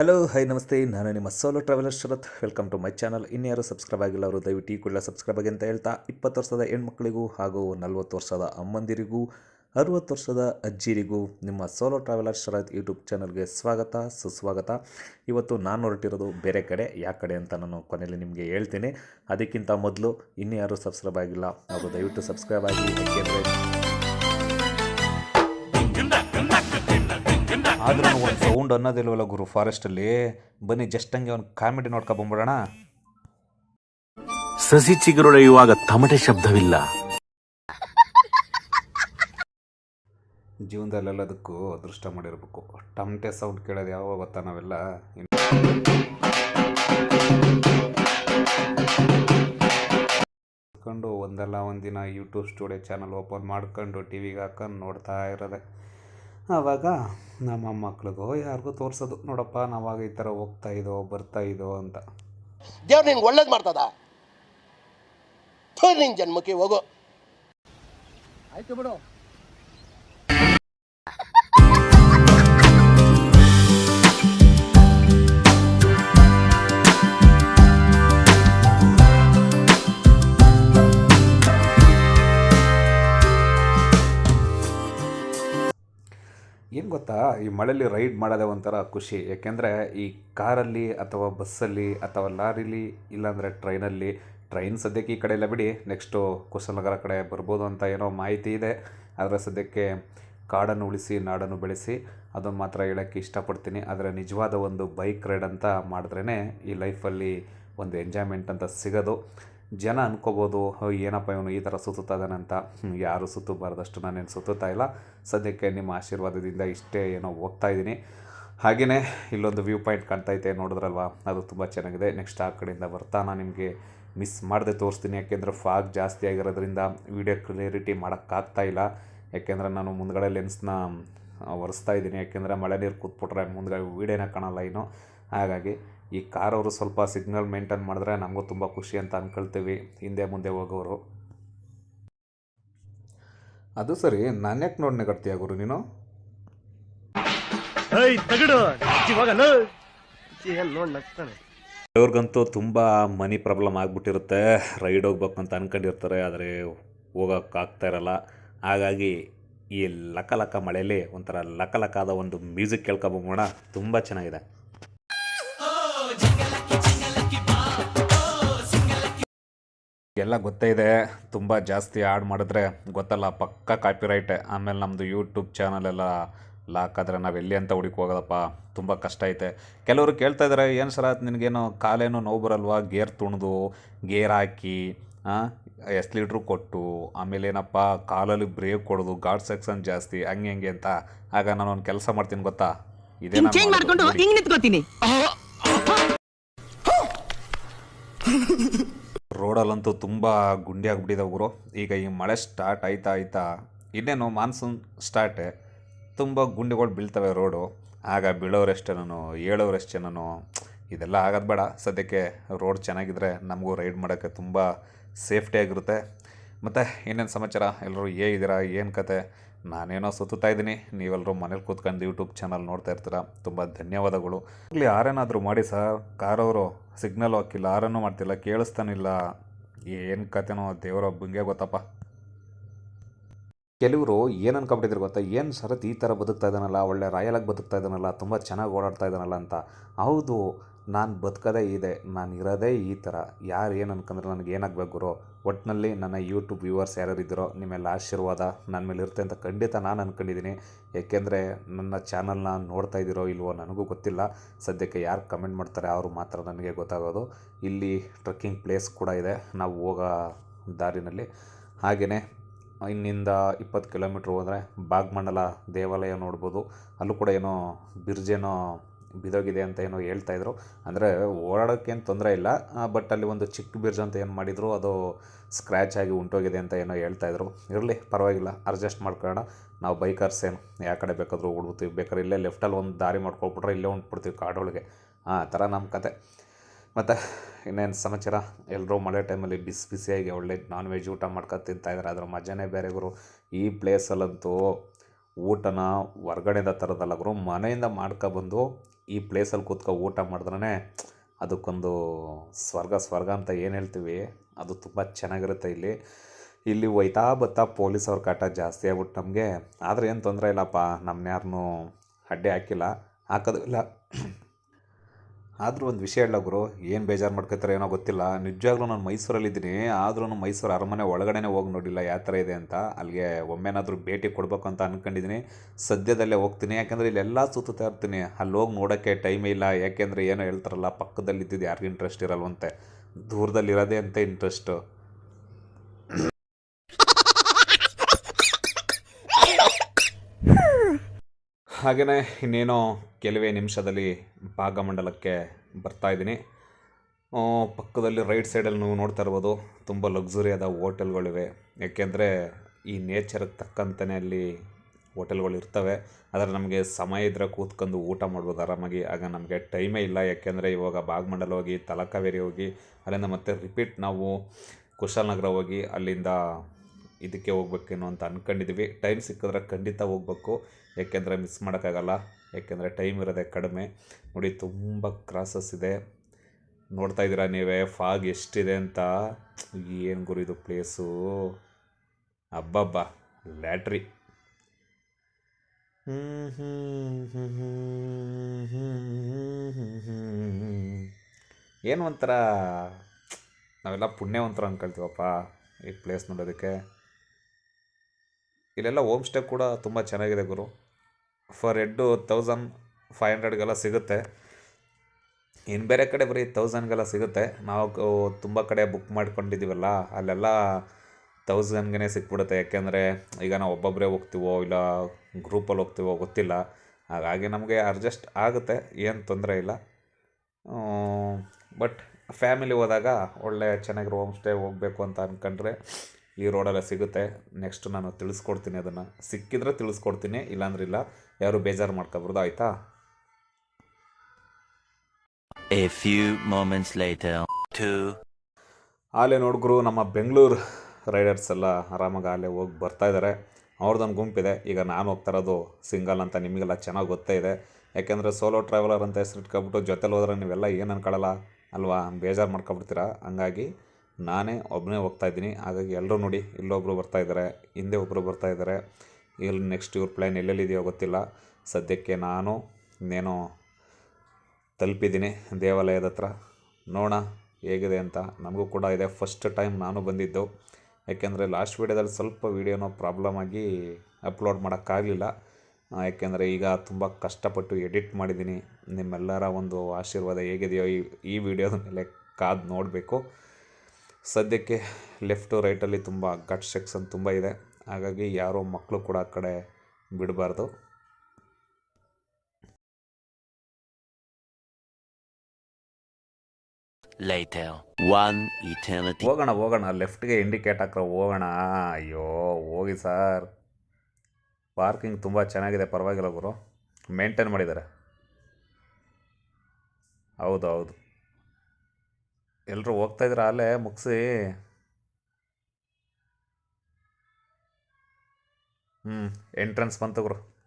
Hello high ನಮಸ್ತೆ. ನಾನು ನಿಮ್ಮ solo traveller Sharath. Welcome to my channel ಇನ್ಯಾರು ಸಬ್ಸ್ಕ್ರೈಬ್ ಆಗಿಲ್ಲ ಅವರು, ದಯವಿಟ್ಟು ಈ ಕೂಡಲೇ ಸಬ್ಸ್ಕ್ರೈಬ್ ಆಗಿ ಅಂತ ಹೇಳ್ತಾ, ಇಪ್ಪತ್ತು ವರ್ಷದ ಹೆಣ್ಮಕ್ಳಿಗೂ ಹಾಗೂ ನಲ್ವತ್ತು ವರ್ಷದ ಅಮ್ಮಂದಿರಿಗೂ, ಅರುವತ್ತು ವರ್ಷದ ಅಜ್ಜಿರಿಗೂ ನಿಮ್ಮ ಸೋಲೋ ಟ್ರಾವೆಲರ್ ಶರತ್ ಯೂಟ್ಯೂಬ್ ಚಾನಲ್ಗೆ ಸ್ವಾಗತ, ಸುಸ್ವಾಗತ. ಇವತ್ತು ನಾನು ಹೊರಟಿರೋದು ಬೇರೆ ಕಡೆ ಯಾವ ಕಡೆ ಅಂತ ನಾನು ಕೊನೆಯಲ್ಲಿ ನಿಮಗೆ ಹೇಳ್ತೀನಿ. ಅದಕ್ಕಿಂತ ಮೊದಲು ಇನ್ಯಾರು ಸಬ್ಸ್ಕ್ರೈಬ್ ಆಗಿಲ್ಲ, ಅವರು ದಯವಿಟ್ಟು ಸಬ್ಸ್ಕ್ರೈಬ್ ಆಗಿ ಯಾಕೆಂದರೆ ಆದ್ರೂ ಒಂದು ಸೌಂಡ್ ಅನ್ನೋದಿಲ್ವಲ್ಲ ಗುರು ಫಾರೆಸ್ಟಲ್ಲಿ ಬನ್ನಿ ಜಸ್ಟ್ ಹಂಗೆ ಒಂದು ಕಾಮಿಡಿ ನೋಡ್ಕೊ ಬಂದ್ಬಿಡೋಣ. ಸಸಿ ಚಿಗುರೊಡೆಯುವಾಗ ತಮಟೆ ಶಬ್ದವಿಲ್ಲ. ಜೀವನದಲ್ಲೆಲ್ಲದಕ್ಕೂ ಅದೃಷ್ಟ ಮಾಡಿರ್ಬೇಕು. ಟಮಟೆ ಸೌಂಡ್ ಕೇಳೋದು ಯಾವಾಗ ಗೊತ್ತಾ ನಾವೆಲ್ಲ? ಇಟ್ಕೊಂಡು ಒಂದಲ್ಲ ಒಂದಿನ ಯೂಟ್ಯೂಬ್ ಸ್ಟುಡಿಯೋ ಚಾನಲ್ ಓಪನ್ ಮಾಡ್ಕೊಂಡು ಟಿವಿಗೆ ಹಾಕೊಂಡು ನೋಡ್ತಾ ಇರೋದೆ. ಆವಾಗ ನಮ್ಮ ಮಕ್ಳಿಗೋ ಯಾರಿಗೂ ತೋರಿಸೋದು ನೋಡಪ್ಪ ನಾವಾಗ ಈ ಥರ ಹೋಗ್ತಾ ಇದೋ ಬರ್ತಾ ಇದೋ ಅಂತ. ದೇವ್ರು ನಿನ್ಗೆ ಒಳ್ಳೇದು ಮಾಡ್ತದ? ನಿನ್ ಜನ್ಮಕ್ಕೆ ಹೋಗೋ. ಆಯ್ತು ಬಿಡು. ಏನು ಗೊತ್ತಾ? ಈ ಮಳೆಯಲ್ಲಿ ರೈಡ್ ಮಾಡೋದೇ ಒಂಥರ ಖುಷಿ. ಯಾಕೆಂದರೆ ಈ ಕಾರಲ್ಲಿ ಅಥವಾ ಬಸ್ಸಲ್ಲಿ ಅಥವಾ ಲಾರಿಲಿ ಇಲ್ಲಾಂದರೆ ಟ್ರೈನಲ್ಲಿ, ಟ್ರೈನ್ ಸದ್ಯಕ್ಕೆ ಈ ಕಡೆ ಎಲ್ಲ ಬಿಡಿ. ನೆಕ್ಸ್ಟು ಕುಶಲನಗರ ಕಡೆ ಬರ್ಬೋದು ಅಂತ ಏನೋ ಮಾಹಿತಿ ಇದೆ. ಆದರೆ ಸದ್ಯಕ್ಕೆ ಕಾಡನ್ನು ಉಳಿಸಿ, ನಾಡನ್ನು ಬೆಳೆಸಿ ಅದನ್ನು ಮಾತ್ರ ಹೇಳೋಕ್ಕೆ ಇಷ್ಟಪಡ್ತೀನಿ. ಆದರೆ ನಿಜವಾದ ಒಂದು ಬೈಕ್ ರೈಡ್ ಅಂತ ಮಾಡಿದ್ರೇ ಈ ಲೈಫಲ್ಲಿ ಒಂದು ಎಂಜಾಯ್ಮೆಂಟ್ ಅಂತ ಸಿಗೋದು. ಜನ ಅನ್ಕೋಬೋದು "ಹೋ, ಏನಪ್ಪ ಇವನು ಈ ಥರ ಸುತ್ತುತ್ತಾ ಅಂತ. ಯಾರು ಯಾರು ಸುತ್ತಬಾರ್ದಷ್ಟು ನಾನೇನು ಸುತ್ತುತ್ತಾ ಇಲ್ಲ. ಸದ್ಯಕ್ಕೆ ನಿಮ್ಮ ಆಶೀರ್ವಾದದಿಂದ ಇಷ್ಟೇ ಏನೋ ಹೋಗ್ತಾ ಇದ್ದೀನಿ. ಹಾಗೆಯೇ ಇಲ್ಲೊಂದು ವ್ಯೂ ಪಾಯಿಂಟ್ ಕಾಣ್ತೈತೆ ನೋಡಿದ್ರಲ್ವಾ? ಅದು ತುಂಬ ಚೆನ್ನಾಗಿದೆ. ನೆಕ್ಸ್ಟ್ ಆ ಕಡೆಯಿಂದ ಬರ್ತಾ ನಾನು ನಿಮಗೆ ಮಿಸ್ ಮಾಡದೆ ತೋರಿಸ್ತೀನಿ. ಯಾಕೆಂದರೆ ಫಾಗ್ ಜಾಸ್ತಿ ಆಗಿರೋದ್ರಿಂದ ವೀಡಿಯೋ ಕ್ಲಿಯರಿಟಿ ಮಾಡೋಕ್ಕಾಗ್ತಾ ಇಲ್ಲ. ಯಾಕೆಂದರೆ ನಾನು ಮುಂದ್ಗಡೆ ಲೆನ್ಸ್ನ ಒರೆಸ್ತಾ ಇದ್ದೀನಿ. ಯಾಕೆಂದರೆ ಮಳೆ ನೀರು ಕೂತ್ಬಿಟ್ರೆ ಮುಂದ್ಗಡೆ ವೀಡಿಯೋನ ಕಾಣಲ್ಲ ಇನ್ನು. ಹಾಗಾಗಿ ಈ ಕಾರವರು ಸ್ವಲ್ಪ ಸಿಗ್ನಲ್ ಮೇಂಟೈನ್ ಮಾಡಿದ್ರೆ ನಮಗೂ ತುಂಬ ಖುಷಿ ಅಂತ ಅಂದ್ಕೊಳ್ತೀವಿ ಹಿಂದೆ ಮುಂದೆ ಹೋಗೋರು. ಅದು ಸರಿ ನಾನು ಯಾಕೆ ನೋಡಿ ನೆಗಡ್ತೀಯ ಗುರು ನೀನು? ಇವ್ರಿಗಂತೂ ತುಂಬ ಮನಿ ಪ್ರಾಬ್ಲಮ್ ಆಗಿಬಿಟ್ಟಿರುತ್ತೆ ರೈಡ್ ಹೋಗ್ಬೇಕು ಅಂತ ಅಂದ್ಕೊಂಡಿರ್ತಾರೆ ಆದರೆ ಹೋಗೋಕ್ಕಾಗ್ತಾ ಇರಲ್ಲ. ಹಾಗಾಗಿ ಈ ಲಕ ಲಕ ಮಳೆಯಲ್ಲಿ ಒಂಥರ ಲಕ ಲಕ್ಕಾದ ಒಂದು ಮ್ಯೂಸಿಕ್ ಕೇಳ್ಕೊಬೋಣ ತುಂಬ ಚೆನ್ನಾಗಿದೆ. ಎಲ್ಲ ಗೊತ್ತೇ ಇದೆ. ತುಂಬ ಜಾಸ್ತಿ ಆಡ್ ಮಾಡಿದ್ರೆ ಗೊತ್ತಲ್ಲ ಪಕ್ಕ ಕಾಪಿರೈಟ್ ಆಮೇಲೆ ನಮ್ಮದು ಯೂಟ್ಯೂಬ್ ಚಾನಲ್ ಎಲ್ಲ ಲಾಕ್ ಆದರೆ ನಾವು ಎಲ್ಲಿ ಅಂತ ಹುಡುಕಿ ಹೋಗೋದಪ್ಪ ತುಂಬ ಕಷ್ಟ ಐತೆ. ಕೆಲವರು ಕೇಳ್ತಾ ಇದ್ದಾರೆ ಏನು ಸರ ನಿನಗೇನು ಕಾಲೇನು ನೋವು ಬರಲ್ವಾ? ಗೇರ್ ತುಣಿದು ಗೇರ್ ಹಾಕಿ ಎಸ್ ಲೀಟ್ರು ಕೊಟ್ಟು ಆಮೇಲೆ ಏನಪ್ಪ ಕಾಲಲ್ಲಿ ಬ್ರೇಕ್ ಕೊಡೋದು ಗಾಡ್ ಸೆಕ್ಷನ್ ಜಾಸ್ತಿ ಹಂಗೆ ಹಂಗೆ ಅಂತ. ಆಗ ನಾನು ಒಂದು ಕೆಲಸ ಮಾಡ್ತೀನಿ ಗೊತ್ತಾ? ಇದೇ ನಾನ್ ರೋಡಲ್ಲಂತೂ ತುಂಬ ಗುಂಡಿ ಆಗ್ಬಿಟ್ಟಿದೆ ಗುರು. ಈಗ ಈ ಮಳೆ ಸ್ಟಾರ್ಟ್ ಆಯ್ತಾ ಆಯ್ತಾ ಇನ್ನೇನು ಮಾನ್ಸೂನ್ ಸ್ಟಾರ್ಟೆ ತುಂಬ ಗುಂಡಿಗಳು ಬೀಳ್ತವೆ ರೋಡು ಆಗ ಬೀಳೋರೆಷ್ಟು ನಾನು ಹೇಳೋರೆಷ್ಟು ನಾನು ಇದೆಲ್ಲ ಆಗೋದು ಬೇಡ. ಸದ್ಯಕ್ಕೆ ರೋಡ್ ಚೆನ್ನಾಗಿದ್ದರೆ ನಮಗೂ ರೈಡ್ ಮಾಡೋಕ್ಕೆ ತುಂಬ ಸೇಫ್ಟಿಯಾಗಿರುತ್ತೆ ಮತ್ತು ಇನ್ನೇನು ಸಮಾಚಾರ? ಎಲ್ಲರೂ ಹೇಗಿದ್ದೀರಾ? ಏನು ಕತೆ? ನಾನೇನೋ ಸುತ್ತಾ ಇದ್ದೀನಿ. ನೀವೆಲ್ಲರೂ ಮನೇಲಿ ಕೂತ್ಕೊಂಡು ಯೂಟ್ಯೂಬ್ ಚಾನಲ್ ನೋಡ್ತಾ ಇರ್ತೀರ? ತುಂಬ ಧನ್ಯವಾದಗಳು. ಇಲ್ಲಿ ಆರೇನಾದರೂ ಮಾಡಿ ಸರ್. ಕಾರವರು ಸಿಗ್ನಲ್ ಹಾಕಿಲ್ಲ ಆರನ್ನು ಮಾಡ್ತಿಲ್ಲ, ಕೇಳಿಸ್ತಾನಿಲ್ಲ. ಏನು ಕತೆನೋ ದೇವರ ಒಬ್ಬಂಗೆ ಗೊತ್ತಪ್ಪ. ಕೆಲವರು ಏನು ಅನ್ಕೊಂಬಿಟ್ಟಿದ್ರು ಗೊತ್ತಾ? ಏನು ಸರತ್ ಈ ಥರ ಬದುಕ್ತಾ ಇದ್ದಾನಲ್ಲ, ಒಳ್ಳೆ ರಾಯಲಾಗಿ ಬದುಕ್ತಾ ಇದ್ದಾನಲ್ಲ, ತುಂಬ ಚೆನ್ನಾಗಿ ಓಡಾಡ್ತಾ ಇದ್ದಾನಲ್ಲ ಅಂತ. ಹೌದು ನಾನು ಬದುಕೋದೇ ಇದೆ, ನಾನು ಇರೋದೇ ಈ ಥರ ಯಾರು ಏನು ಅನ್ಕೊಂಡ್ರೆ ನನಗೆ ಏನಾಗಬೇಕು ಗುರು? ಒಟ್ಟಿನಲ್ಲಿ ನನ್ನ ಯೂಟ್ಯೂಬ್ ವ್ಯೂವರ್ಸ್ ಯಾರ್ಯಾರು ಇದ್ದೀರೋ ನಿಮ್ಮೆಲ್ಲ ಆಶೀರ್ವಾದ ನನ್ನ ಮೇಲೆ ಇರುತ್ತೆ ಅಂತ ಖಂಡಿತ ನಾನು ಅಂದ್ಕೊಂಡಿದ್ದೀನಿ ಏಕೆಂದರೆ ನನ್ನ ಚಾನಲ್ನ ನೋಡ್ತಾ ಇದ್ದೀರೋ ಇಲ್ವೋ ನನಗೂ ಗೊತ್ತಿಲ್ಲ. ಸದ್ಯಕ್ಕೆ ಯಾರು ಕಮೆಂಟ್ ಮಾಡ್ತಾರೆ ಅವರು ಮಾತ್ರ ನನಗೆ ಗೊತ್ತಾಗೋದು. ಇಲ್ಲಿ ಟ್ರೆಕ್ಕಿಂಗ್ ಪ್ಲೇಸ್ ಕೂಡ ಇದೆ, ನಾವು ಹೋಗೋ ದಾರಿನಲ್ಲಿ. ಹಾಗೆಯೇ ಇನ್ನಿಂದ ಇಪ್ಪತ್ತು ಕಿಲೋಮೀಟ್ರ್ ಹೋದರೆ ಬಾಗ್ಮಂಡಲ ದೇವಾಲಯ ನೋಡ್ಬೋದು. ಅಲ್ಲೂ ಕೂಡ ಏನೋ ಬಿರ್ಜೇನೋ ಬಿದೋಗಿದೆ ಅಂತ ಏನೋ ಹೇಳ್ತಾಯಿದ್ರು ಅಂದರೆ ಓಡಾಡೋಕ್ಕೇನು ತೊಂದರೆ ಇಲ್ಲ. ಬಟ್ ಅಲ್ಲಿ ಒಂದು ಚಿಕ್ಕ ಬಿರ್ಜ್ ಅಂತ ಏನು ಮಾಡಿದ್ರು, ಅದು ಸ್ಕ್ರ್ಯಾಚ್ ಆಗಿ ಉಂಟೋಗಿದೆ ಅಂತ ಏನೋ ಹೇಳ್ತಾಯಿದ್ರು ಇರಲಿ, ಪರವಾಗಿಲ್ಲ ಅಡ್ಜಸ್ಟ್ ಮಾಡ್ಕೊಳ್ಳೋಣ. ನಾವು ಬೈಕರ್ಸ್ ಏನು, ಯಾವ ಕಡೆ ಬೇಕಾದರೂ ಓಡ್ಬಿಡ್ತೀವಿ ಬೇಕಾದ್ರೆ ಇಲ್ಲೇ ಲೆಫ್ಟಲ್ಲಿ ಒಂದು ದಾರಿ ಮಾಡ್ಕೊಬಿಟ್ರೆ ಇಲ್ಲೇ ಹೊಂಟ್ಬಿಡ್ತೀವಿ ಕಾಡೊಳಗೆ. ಆ, ಥರ ನಮ್ಮ ಕತೆ. ಮತ್ತು ಇನ್ನೇನು ಸಮಾಚಾರ? ಎಲ್ಲರೂ ಮಳೆ ಟೈಮಲ್ಲಿ ಬಿಸಿ ಬಿಸಿಯಾಗಿ ಒಳ್ಳೆ ನಾನ್ ವೆಜ್ ಊಟ ಮಾಡ್ಕೊಂಡು ತಿಂತಾಯಿದ್ರೆ ಅದ್ರ ಮಜಾನೇ ಬೇರೆ ಗುರು. ಈ ಪ್ಲೇಸಲ್ಲಂತೂ ಊಟನ ಹೊರ್ಗಡೆಯಿಂದ ತರೋದಲ್ಲ ಗುರು. ಮನೆಯಿಂದ ಮಾಡ್ಕೊಬಂದು ಈ ಪ್ಲೇಸಲ್ಲಿ ಕೂತ್ಕೊ ಊಟ ಮಾಡಿದ್ರೆ ಅದಕ್ಕೊಂದು ಸ್ವರ್ಗ ಸ್ವರ್ಗ ಅಂತ ಏನು ಹೇಳ್ತೀವಿ, ಅದು ತುಂಬ ಚೆನ್ನಾಗಿರುತ್ತೆ ಇಲ್ಲಿ. ಇಲ್ಲಿ ಒಯ್ತಾ ಬತ್ತಾ ಪೊಲೀಸವ್ರ ಕಾಟ ಜಾಸ್ತಿ ಆಗ್ಬಿಟ್ಟು ನಮಗೆ. ಆದರೆ ಏನು ತೊಂದರೆ ಇಲ್ಲಪ್ಪ ನಮ್ಮನ್ನ ಯಾರನ್ನೂ ಅಡ್ಡಿ ಹಾಕಿಲ್ಲ. ಹಾಕೋದು ಇಲ್ಲ. ಆದರೂ ಒಂದು ವಿಷಯ ಹೇಳ ಗುರು, ಏನು ಬೇಜಾರು ಮಾಡ್ಕೋತಾರೆ ಏನೋ ಗೊತ್ತಿಲ್ಲ. ನಿಜವಾಗ್ಲೂ ನಾನು ಮೈಸೂರಲ್ಲಿದ್ದೀನಿ, ಆದ್ರೂ ಮೈಸೂರು ಅರಮನೆ ಒಳಗಡೆನೇ ಹೋಗಿ ನೋಡಿಲ್ಲ ಯಾವ ಥರ ಇದೆ ಅಂತ. ಅಲ್ಲಿಗೆ ಒಮ್ಮೆನಾದರೂ ಭೇಟಿ ಕೊಡಬೇಕು ಅಂತ ಅಂದ್ಕೊಂಡಿದ್ದೀನಿ ಸದ್ಯದಲ್ಲೇ ಹೋಗ್ತೀನಿ, ಯಾಕೆಂದರೆ ಇಲ್ಲೆಲ್ಲ ಸುತ್ತಾ ಇರ್ತೀನಿ. ಅಲ್ಲಿ ಹೋಗಿ ನೋಡೋಕ್ಕೆ ಟೈಮೇ ಇಲ್ಲ, ಯಾಕೆಂದರೆ ಏನೋ ಹೇಳ್ತಾರಲ್ಲ ಪಕ್ಕದಲ್ಲಿ ಇದ್ದಿದ್ದು ಯಾರಿಗೂ ಇಂಟ್ರೆಸ್ಟ್ ಇರಲ್ವಂತೆ. ದೂರದಲ್ಲಿರೋದೇ ಅಂತ ಇಂಟ್ರೆಸ್ಟು ಹಾಗೆಯೇ ಇನ್ನೇನೋ ಕೆಲವೇ ನಿಮಿಷದಲ್ಲಿ ಭಾಗಮಂಡಲಕ್ಕೆ ಬರ್ತಾ ಇದ್ದೀನಿ. ಆ, ಪಕ್ಕದಲ್ಲಿ ರೈಟ್ ಸೈಡಲ್ಲಿ ನೀವು ನೋಡ್ತಾ ಇರ್ಬೋದು ತುಂಬ ಲಕ್ಸುರಿಯಾದ ಹೋಟೆಲ್ಗಳಿವೆ. ಯಾಕೆಂದರೆ ಈ ನೇಚರ್ಗೆ ತಕ್ಕಂತೆಯೇ ಅಲ್ಲಿ ಹೋಟೆಲ್ಗಳು ಇರ್ತವೆ. ಆದರೆ ನಮಗೆ ಸಮಯ ಇದ್ದರೆ ಕೂತ್ಕೊಂಡು ಊಟ ಮಾಡ್ಬೋದು ಆರಾಮಾಗಿ. ಆಗ ನಮಗೆ ಟೈಮೇ ಇಲ್ಲ. ಯಾಕೆಂದರೆ ಇವಾಗ ಭಾಗಮಂಡಲ ಹೋಗಿ ತಲಕಾವೇರಿ ಹೋಗಿ ಅಲ್ಲಿಂದ ಮತ್ತೆ ರಿಪೀಟ್ ನಾವು ಕುಶಾಲನಗರ ಹೋಗಿ ಅಲ್ಲಿಂದ ಇದಕ್ಕೆ ಹೋಗ್ಬೇಕೇನೋ ಅಂತ ಅಂದ್ಕೊಂಡಿದ್ವಿ ಟೈಮ್ ಸಿಕ್ಕಿದ್ರೆ ಖಂಡಿತ ಹೋಗ್ಬೇಕು. ಯಾಕೆಂದರೆ ಮಿಸ್ ಮಾಡೋಕ್ಕಾಗಲ್ಲ, ಏಕೆಂದರೆ ಟೈಮ್ ಇರೋದೇ ಕಡಿಮೆ. ನೋಡಿ, ತುಂಬ ಕ್ರಾಸಸ್ ಇದೆ. ನೋಡ್ತಾ ಇದ್ದೀರಾ ನೀವೇ ಫಾಗ್ ಎಷ್ಟಿದೆ ಅಂತ? ಏನು ಗುರು ಇದು ಪ್ಲೇಸು ಅಬ್ಬಬ್ಬ, ಲ್ಯಾಟ್ರಿ. ಏನು ಒಂಥರ, ನಾವೆಲ್ಲ ಪುಣ್ಯ ಒಂಥರ ಅಂದ್ಕೊಳ್ತೀವಪ್ಪ ಈ ಪ್ಲೇಸ್ ನೋಡೋದಕ್ಕೆ. ಇಲ್ಲೆಲ್ಲ ಹೋಮ್ ಸ್ಟೇ ಕೂಡ ತುಂಬ ಚೆನ್ನಾಗಿದೆ ಗುರು. ಫಾರ್ ಎಡ್ಡು ತೌಸಂಡ್ ಫೈವ್ ಹಂಡ್ರೆಡ್ಗೆಲ್ಲ ಸಿಗುತ್ತೆ. ಇನ್ನು ಬೇರೆ ಕಡೆ ಬರೀ ತೌಸಂಡ್ಗೆಲ್ಲ ಸಿಗುತ್ತೆ. ನಾವು ತುಂಬ ಕಡೆ ಬುಕ್ ಮಾಡ್ಕೊಂಡಿದ್ದೀವಲ್ಲ ಅಲ್ಲೆಲ್ಲ ತೌಸಂಡ್ಗೆ ಸಿಕ್ಬಿಡುತ್ತೆ. ಯಾಕೆಂದರೆ ಈಗ ನಾವು ಒಬ್ಬೊಬ್ಬರೇ ಹೋಗ್ತೀವೋ ಇಲ್ಲ ಗ್ರೂಪಲ್ಲಿ ಹೋಗ್ತೀವೋ ಗೊತ್ತಿಲ್ಲ. ಹಾಗಾಗಿ ನಮಗೆ ಅಡ್ಜಸ್ಟ್ ಆಗುತ್ತೆ, ಏನು ತೊಂದರೆ ಇಲ್ಲ. ಬಟ್ ಫ್ಯಾಮಿಲಿ ಹೋದಾಗ ಒಳ್ಳೆ ಚೆನ್ನಾಗಿರೋ ಹೋಮ್ ಸ್ಟೇ ಹೋಗಬೇಕು ಅಂತ ಅಂದ್ಕೊಂಡ್ರೆ ಈ ರೋಡಲ್ಲೇ ಸಿಗುತ್ತೆ. ನೆಕ್ಸ್ಟ್ ನಾನು ತಿಳಿಸ್ಕೊಡ್ತೀನಿ ಅದನ್ನು. ಸಿಕ್ಕಿದ್ರೆ ತಿಳಿಸ್ಕೊಡ್ತೀನಿ ಇಲ್ಲಾಂದ್ರೆ ಇಲ್ಲ. ಯಾರು ಬೇಜಾರು ಮಾಡ್ಕೊಬಾರ್ದು ಆಯಿತಾ? A few moments later. Two. ಆಲೆ ನಮ್ಮ ಬೆಂಗಳೂರು ರೈಡರ್ಸ್ ಎಲ್ಲ ಆರಾಮಾಗಿ ಆಲೆ ಹೋಗಿ ಬರ್ತಾ ಇದ್ದಾರೆ ಅವ್ರದ್ದೊಂದು ಗುಂಪಿದೆ ಈಗ ನಾನು ಹೋಗ್ತಾ ಇರೋದು ಸಿಂಗಲ್ ಅಂತ ನಿಮಗೆಲ್ಲ ಚೆನ್ನಾಗಿ ಗೊತ್ತೇ ಇದೆ. ಯಾಕೆಂದರೆ ಸೋಲೋ ಟ್ರಾವೆಲರ್ ಅಂತ ಹೆಸರು ಇಟ್ಕೊಬಿಟ್ಟು ಜೊತೆಲಿ ಹೋದ್ರೆ ನೀವೆಲ್ಲ ಏನು ಅನ್ಕೊಳ್ಳಲ್ಲ ಅಲ್ವಾ? ಬೇಜಾರು ಮಾಡ್ಕೊಬಿಡ್ತೀರಾ? ಹಂಗಾಗಿ ನಾನೇ ಒಬ್ಬನೇ ಹೋಗ್ತಾ ಇದ್ದೀನಿ. ಹಾಗಾಗಿ ಎಲ್ಲರೂ ನೋಡಿ ಇಲ್ಲೊಬ್ಬರು ಬರ್ತಾ ಇದ್ದಾರೆ, ಹಿಂದೆ ಒಬ್ಬರು ಬರ್ತಾ ಇದ್ದಾರೆ. ಇಲ್ಲಿ ನೆಕ್ಸ್ಟ್ ಇವ್ರ ಪ್ಲ್ಯಾನ್ ಎಲ್ಲೆಲ್ಲಿದೆಯೋ ಗೊತ್ತಿಲ್ಲ. ಸದ್ಯಕ್ಕೆ ನಾನು, ಇನ್ನೇನೋ ತಲುಪಿದ್ದೀನಿ ದೇವಾಲಯದ ಹತ್ರ. ನೋಡೋಣ ಹೇಗಿದೆ ಅಂತ. ನಮಗೂ ಕೂಡ ಇದೆ. ಫಸ್ಟ್ ಟೈಮ್ ನಾನು ಬಂದಿದ್ದು. ಯಾಕೆಂದರೆ ಲಾಸ್ಟ್ ವೀಡಿಯೋದಲ್ಲಿ ಸ್ವಲ್ಪ ವೀಡಿಯೋನೋ ಪ್ರಾಬ್ಲಮ್ ಆಗಿ ಅಪ್ಲೋಡ್ ಮಾಡೋಕ್ಕಾಗಲಿಲ್ಲ. ಯಾಕೆಂದರೆ ಈಗ ತುಂಬ ಕಷ್ಟಪಟ್ಟು ಎಡಿಟ್ ಮಾಡಿದ್ದೀನಿ. ನಿಮ್ಮೆಲ್ಲರ ಒಂದು ಆಶೀರ್ವಾದ ಹೇಗಿದೆಯೋ ಈ ಈ ವಿಡಿಯೋದ ಮೇಲೆ ಕಾದು ನೋಡಬೇಕು. ಸದ್ಯಕ್ಕೆ ಲೆಫ್ಟು ರೈಟಲ್ಲಿ ತುಂಬ ಗಟ್ ಸೆಕ್ಷನ್ ತುಂಬ ಇದೆ. ಹಾಗಾಗಿ ಯಾರೋ ಮಕ್ಕಳು ಕೂಡ ಆ ಕಡೆ ಬಿಡಬಾರ್ದು. ಹೋಗೋಣ ಹೋಗೋಣ. ಲೆಫ್ಟ್ಗೆ ಇಂಡಿಕೇಟ್ ಹಾಕ್ರೆ ಹೋಗೋಣ. ಅಯ್ಯೋ ಹೋಗಿ ಸರ್. ಪಾರ್ಕಿಂಗ್ ತುಂಬ ಚೆನ್ನಾಗಿದೆ ಪರವಾಗಿಲ್ಲ ಗುರು. ಮೇಂಟೈನ್ ಮಾಡಿದ್ದಾರೆ. ಹೌದು ಹೌದು. ಎಲ್ಲರೂ ಹೋಗ್ತಾ ಇದ್ದೀರಾ ಅಲ್ಲೇ ಮುಗಿಸಿ. ಹ್ಞೂ ಎಂಟ್ರೆನ್ಸ್ ಬಂತು ಗುರು.